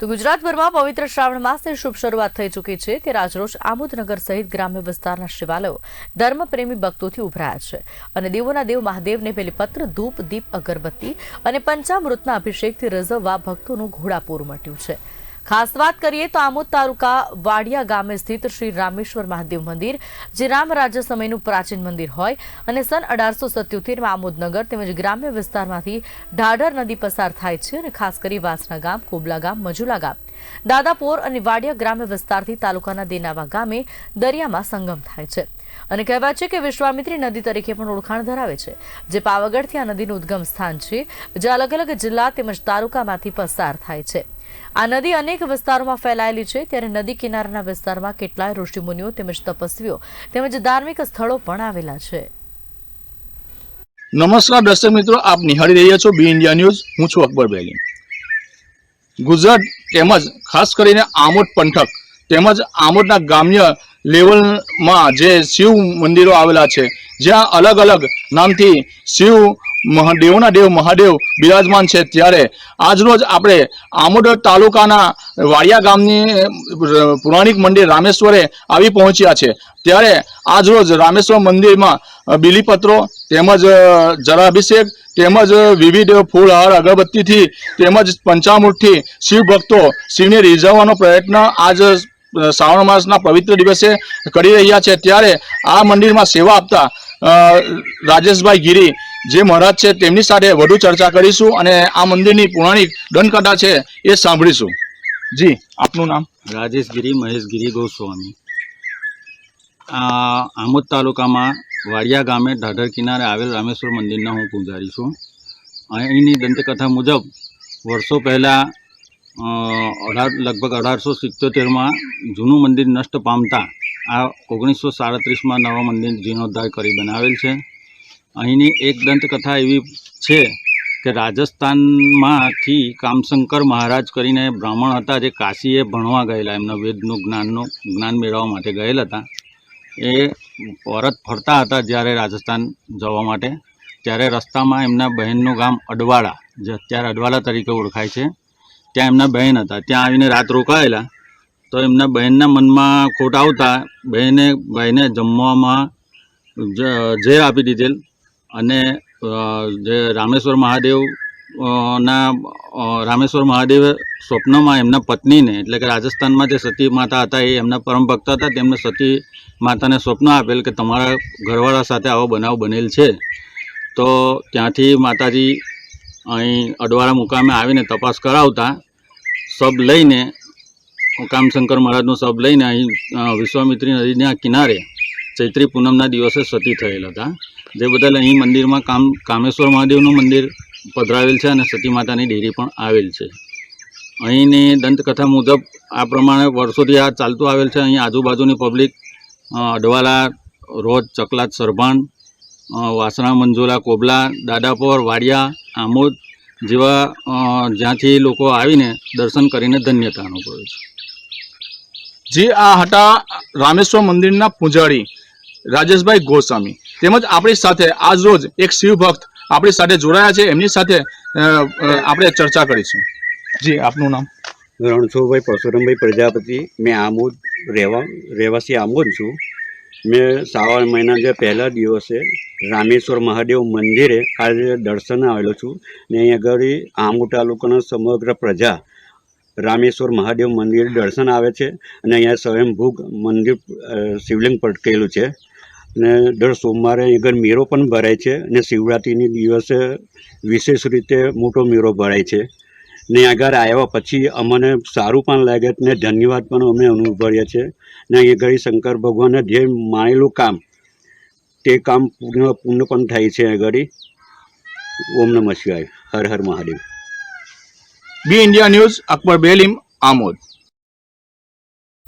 તો ગુજરાતભરમાં પવિત્ર શ્રાવણ માસની શુભ શરૂઆત થઈ ચૂકી છે તે રાજરોજ આમોદનગર સહિત ગ્રામ્ય વિસ્તારના શિવાલયો ધર્મપ્રેમી ભક્તોથી ઉભરાયા છે. અને દેવોના દેવ મહાદેવને બેલીપત્ર ધૂપ, દીપ, અગરબત્તી અને પંચામૃતના અભિષેકથી રઝવવા ભક્તોનું ઘોડાપૂર મટ્યું છે. ખાસ વાત કરીએ તો આમોદ તાલુકા વાડિયા ગામે સ્થિત શ્રી રામેશ્વર મહાદેવ મંદિર, જે રામ રાજ્ય સમયનું પ્રાચીન મંદિર હોય અને સન અઢારસો સત્યોતેરમાં આમોદનગર તેમજ ગ્રામ્ય વિસ્તારમાંથી ઢાઢર નદી પસાર થાય છે અને ખાસ કરી વાસણા ગામ, કોબલા ગામ, મજુલા ગામ. દાદાપોર અને વાડિયા ગ્રામ્ય વિસ્તારથી તાલુકાના દેનાવા ગામે દરિયામાં સંગમ થાય છે. અને કહેવાય છે કે વિશ્વામિત્રી નદી તરીકે પણ ઓળખાણ ધરાવે છે, જે પાવાગઢથી આ નદીનું ઉદ્ગમ સ્થાન છે જે અલગ અલગ જિલ્લા તેમજ તાલુકામાંથી પસાર થાય છે. આ નદી અનેક વિસ્તારોમાં ફેલાયેલી છે. ત્યારે નદી કિનારાના વિસ્તારમાં કેટલાય ઋષિમુનિઓ તેમજ તપસ્વીઓ તેમજ ધાર્મિક સ્થળો પણ આવેલા છે. નમસ્કાર દર્શક મિત્રો, આપ નિહાળી રહ્યા છો બી ઇન્ડિયા ન્યૂઝ. હું છું અકબર બેગી ગુજરાત તેમજ ખાસ કરીને આમોદ પંથક તેમજ આમોદના ગ્રામ્ય લેવલમાં જે શિવ મંદિરો આવેલા છે, જ્યાં અલગ અલગ નામથી શિવ મહા- દેવોના દેવ, મહાદેવ બિરાજમાન છે ત્યારે આજરોજ આપણે આમોદર તાલુકાના વાડિયા ગામની પુરાણિક મંદિર રામેશ્વરે આવી પહોંચ્યા છે. ત્યારે આજરોજ રામેશ્વર મંદિરમાં બિલીપત્રો તેમજ જળાભિષેક તેમજ વિવિધ ફૂલહાર અગરબત્તીથી તેમજ પંચામૃતથી શિવ ભક્તો શિવને રીઝવવાનો પ્રયત્ન આજ શ્રાવણ માસના પવિત્ર દિવસે કરી રહ્યા છે. ત્યારે આ મંદિરમાં સેવા આપતા રાજેશભાઈ ગીરી જે મહારાજ છે, તેમની સાથે વધુ ચર્ચા કરીશું અને આ મંદિરની પૌરાણિક દંડકથા છે, એ સાંભળીશું. જી, આપનું નામ? રાજેશગીરી મહેશગીરી ગોસ્વામી. આમોદ તાલુકામાં વાડિયા ગામે ઢાઢર કિનારે આવેલ રામેશ્વર મંદિરના હું પૂજારી છું. અહીંની દંતકથા મુજબ વર્ષો પહેલાં અઢાર, લગભગ અઢારસો સિત્યોતેરમાં જૂનું મંદિર નષ્ટ પામતા આ ઓગણીસો સાડત્રીસમાં નવા મંદિર જીર્ણોદ્ધાર કરી બનાવેલ છે. અહીંની એક દંતકથા એવી છે કે રાજસ્થાનમાંથી કામશંકર મહારાજ કરીને બ્રાહ્મણ હતા જે કાશીએ ભણવા ગયેલા. એમના વેદનું જ્ઞાનનું જ્ઞાન મેળવવા માટે ગયેલા હતા. એ પરત ફરતા હતા જ્યારે રાજસ્થાન જવા માટે. ત્યારે રસ્તામાં એમના બહેનનું ગામ અડવાળા, જે અત્યારે અડવાળા તરીકે ઓળખાય છે, ત્યાં એમના બહેન હતા. ત્યાં આવીને રાત રોકાયેલા. તો એમના બહેનના મનમાં ખોટ આવતા બહેને ભાઈને જમવામાં ઝેર આપી દીધેલ. અને જે રામેશ્વર મહાદેવ ના રામેશ્વર મહાદેવે સ્વપ્નમાં એમના પત્નીને, એટલે કે રાજસ્થાનમાં જે સતી માતા હતા એ એમના પરમ ભક્ત હતા, તેમને સતી માતાને સ્વપ્ન આપેલ કે તમારા ઘરવાળા સાથે આવો બનાવ બનેલ છે. તો ત્યાંથી માતાજી અહીં અડવાળા મુકામે આવીને તપાસ કરાવતા સબ લઈને કામશંકર મહારાજનું સબ લઈને અહીં વિશ્વામિત્રી નદીના કિનારે ચૈત્રી પૂનમના દિવસે સતી થયેલ હતા. જે બદલ અહીં મંદિરમાં કામ, કામેશ્વર મહાદેવનું મંદિર પધરાવેલ છે અને સતી માતાની ડેરી પણ આવેલ છે. અહીંની દંતકથા મુજબ આ પ્રમાણે વર્ષોથી આ ચાલતું આવેલ છે. અહીં આજુબાજુની પબ્લિક અડવાલા, રોજ ચકલાત સરભાણ વાસણા, મંજોલા, કોબલા, દાદાપોર, વાડિયા, આમોદ જેવા જ્યાંથી લોકો આવીને દર્શન કરીને ધન્યતા અનુભવે છે. જે આ હતા રામેશ્વર મંદિરના પૂજારી. રાજેશભાઈ ગોસ્વામી. તેમજ આપણી સાથે આજ રોજ એક શિવ ભક્ત આપણી સાથે જોડાયા છે. એમની સાથે આપણે ચર્ચા કરીશું. જી, આપનું નામ? રણછોડભાઈ પરશુરામભાઈ પ્રજાપતિ. મેં આમોદ રહેવા, રહેવાસી આમોદ છું. મેં શ્રાવણ મહિના જે પહેલા દિવસે રામેશ્વર મહાદેવ મંદિરે આજે દર્શન આવેલો છું ને અહીં આગળ આમોદ તાલુકાના સમગ્ર પ્રજા રામેશ્વર મહાદેવ મંદિર દર્શન આવે છે અને અહીંયા સ્વયંભૂ મંદિર શિવલિંગ પટકેલું છે. ને દર સોમવારે અહીં આગળ મેળો પણ ભરાય છે અને શિવરાત્રિની દિવસે વિશેષ રીતે મોટો મેળો ભરાય છે. ને આગળ આવ્યા પછી અમને સારું પણ લાગે ને ધન્યવાદ પણ અમે અનુભવીએ છીએ. ને અહીં આગળ શંકર ભગવાને જે માણેલું કામ, તે કામ પૂર્ણ પૂર્ણ પણ થાય છે આગળ. ઓમ નમઃ શિવાય. હર હર Mahadev. B India news, Akbar Belim, Amod.